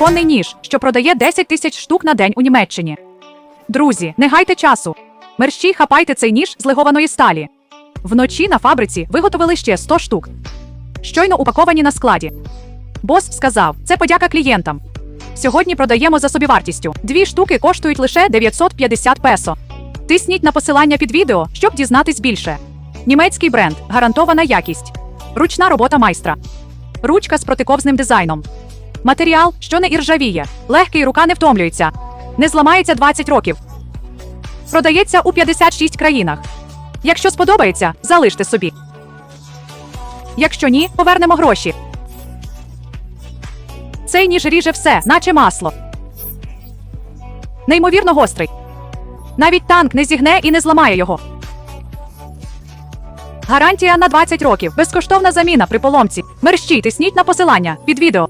Кухонний ніж, що продає 10 тисяч штук на день у Німеччині. Друзі, не гайте часу. Мерщій хапайте цей ніж з легованої сталі. Вночі на фабриці виготовили ще 100 штук. Щойно упаковані на складі. Бос сказав, це подяка клієнтам. Сьогодні продаємо за собівартістю. Дві штуки коштують лише 950 песо. Тисніть на посилання під відео, щоб дізнатись більше. Німецький бренд, гарантована якість. Ручна робота майстра. Ручка з протиковзним дизайном. Матеріал, що не іржавіє. Легкий рука не втомлюється. Не зламається 20 років. Продається у 56 країнах. Якщо сподобається, залиште собі. Якщо ні, повернемо гроші. Цей ніж ріже все, наче масло. Неймовірно гострий. Навіть танк не зігне і не зламає його. Гарантія на 20 років. Безкоштовна заміна при поломці. Мерщій тисніть на посилання під відео.